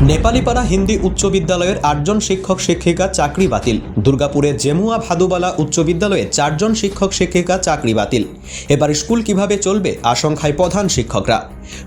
নেপালিপাড়া হিন্দি উচ্চ বিদ্যালয়ের আটজন শিক্ষক শিক্ষিকা চাকরি বাতিল। দুর্গাপুরে জেমুয়া ভাদুবালা উচ্চ বিদ্যালয়ে চারজন শিক্ষক শিক্ষিকা চাকরি বাতিল। এবার স্কুল কীভাবে চলবে আশঙ্কায় প্রধান শিক্ষকরা।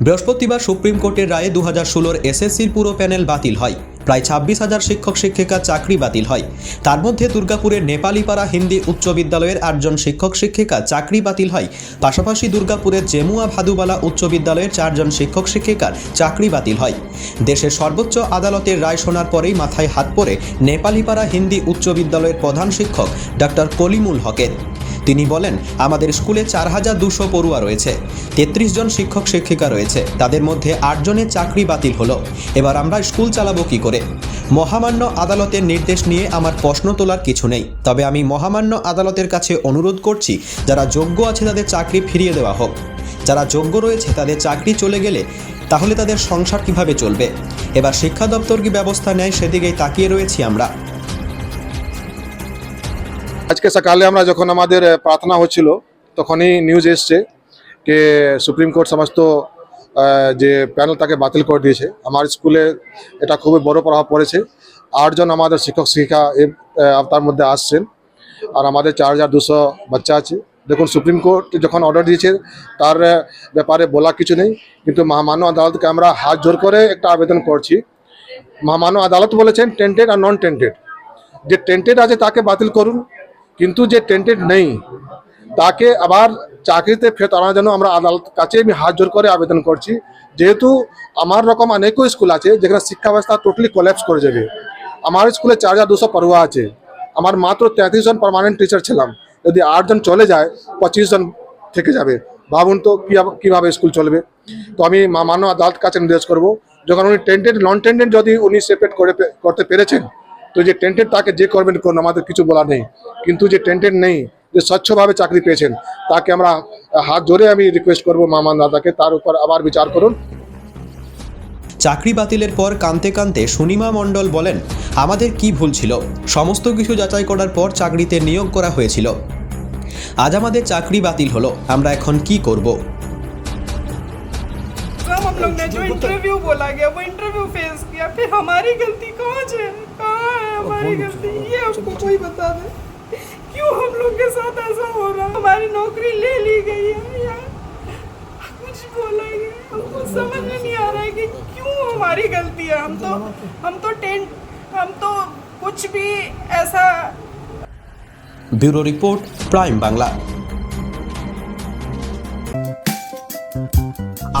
বৃহস্পতিবার সুপ্রিম কোর্টের রায়ে দু হাজার ষোলোর এসএসসির পুরো প্যানেল বাতিল হয়। প্রায় ছাব্বিশ হাজার শিক্ষক, শিক্ষিকা চাকরি বাতিল হয়। তার মধ্যে দুর্গাপুরের নেপালিপাড়া হিন্দি উচ্চ বিদ্যালয়ের আটজন শিক্ষক, শিক্ষিকা চাকরি বাতিল হয়। পাশাপাশি দুর্গাপুরের জেমুয়া ভাদুবালা উচ্চ বিদ্যালয়ের চারজন শিক্ষক, শিক্ষিকার চাকরি বাতিল হয়। দেশের সর্বোচ্চ আদালতের রায় শোনার পরেই মাথায় হাত পড়ে নেপালিপাড়া হিন্দি উচ্চ বিদ্যালয়ের প্রধান শিক্ষক ডক্টর কলিমুল হকের। তিনি বলেন, আমাদের স্কুলে চার হাজার দুশো পড়ুয়া রয়েছে। তেত্রিশ জন শিক্ষক শিক্ষিকা রয়েছে। তাদের মধ্যে আটজনের চাকরি বাতিল হলো। এবার আমরা স্কুল চালাবো কি করে? মহামান্য আদালতের নির্দেশ নিয়ে আমার প্রশ্ন তোলার কিছু নেই। তবে আমি মহামান্য আদালতের কাছে অনুরোধ করছি, যারা যোগ্য আছে তাদের চাকরি ফিরিয়ে দেওয়া হোক। যারা যোগ্য রয়েছে তাদের চাকরি চলে গেলে তাহলে তাদের সংসার কীভাবে চলবে? এবার শিক্ষা দপ্তর কি ব্যবস্থা নেয় সেদিকেই তাকিয়ে রয়েছি আমরা। আজকে সকালে আমরা যখন আমাদের প্রার্থনা হচ্ছিল, তখনই নিউজ এসছে যে সুপ্রিম কোর্ট সমস্ত যে প্যানেল তাকে বাতিল করে দিয়েছে। আমার স্কুলে এটা খুবই বড় প্রভাব পড়েছে। আটজন আমাদের শিক্ষক, শিক্ষিকা তার মধ্যে আসছেন। আর আমাদের চার হাজার দুশো বাচ্চা আছে। দেখুন, সুপ্রিম কোর্ট যখন অর্ডার দিয়েছে, তার ব্যাপারে বলা কিছু নেই। কিন্তু মহামান্য আদালতকে আমরা হাত জোর করে একটা আবেদন করছি। মহামান্য আদালত বলেছেন টেন্টেড আর নন টেন্টেড যে টেন্টেড আছে তাকে বাতিল করুন। কিন্তু যে টেন্টেড নেই, তাকে আবার চাকরিতে ফেরত আনার জন্য আমরা আদালত কাছে আমি হাত জোর করে আবেদন করছি। যেহেতু আমার রকম অনেকও স্কুল আছে যেখানে শিক্ষা ব্যবস্থা টোটালি কোল্যাপস করে যাবে। আমার স্কুলে চার হাজার দুশো পড়ুয়া আছে। আমার মাত্র তেত্রিশ জন পার্মানেন্ট টিচার ছিলাম। যদি আটজন চলে যায়, পঁচিশ জন থেকে যাবে। ভাবুন তো কীভাবে স্কুল চলবে। তো আমি মান্য আদালত কাছে নির্দেশ করব, যখন উনি টেন্টেড নন টেন্টেড যদি উনি সেপারেট করে করতে পেরেছেন তো যে টেন্টেড তাকে যে করবেন করুন, আমাদের কিছু বলার নেই। কিন্তু যে টেন্টেড নেই, যে স্বচ্ছভাবে চাকরি পেয়েছেন, তাকে আমরা হাত ধরে আমি রিকোয়েস্ট করব মামান দাদাকে, তার উপর আবার বিচার করুন। চাকরি বাতিলের পর কানতে কানতে সুনিমা মণ্ডল বলেন, আমাদের কি ভুল ছিল? সমস্ত কিছু যাচাই করার পর চাকরিতে নিয়োগ করা হয়েছিল। আজ আমাদের চাকরি বাতিল হলো, আমরা এখন কি করব? लोग ने जो इंटरव्यू बोला गया वो इंटरव्यू फेस किया फिर हमारी गलती कहाँ है? कहाँ है हमारी गलती? ये आपको कोई बता दे। क्यों हम लोग के साथ ऐसा हो रहा है? हमारी नौकरी ले ली गई है यार। कुछ बोला गया हमको समझ में नहीं आ रहा है कि क्यों हमारी गलती है। हम तो हम तो टेंट हम तो कुछ भी ऐसा bureau report prime Bangla.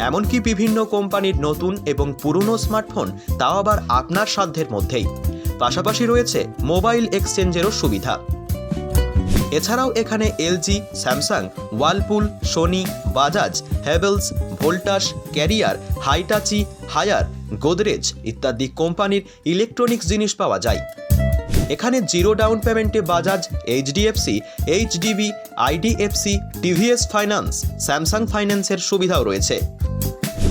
এমনকি বিভিন্ন কোম্পানির নতুন এবং পুরনো স্মার্টফোন তাও আবার আপনার সাধ্যের মধ্যেই। পাশাপাশি রয়েছে মোবাইল এক্সচেঞ্জেরও সুবিধা। এছাড়াও এখানে LG, Samsung, Whirlpool, Sony, Bajaj Havells Voltas, Carrier, Hitachi, Haier, Godrej ইত্যাদি কোম্পানির ইলেকট্রনিক্স জিনিস পাওয়া যায়। এখানে জিরো ডাউন পেমেন্টে Bajaj, HDFC, HDB, IDFC, TVS finance, Samsung ফাইন্যান্সের সুবিধাও রয়েছে।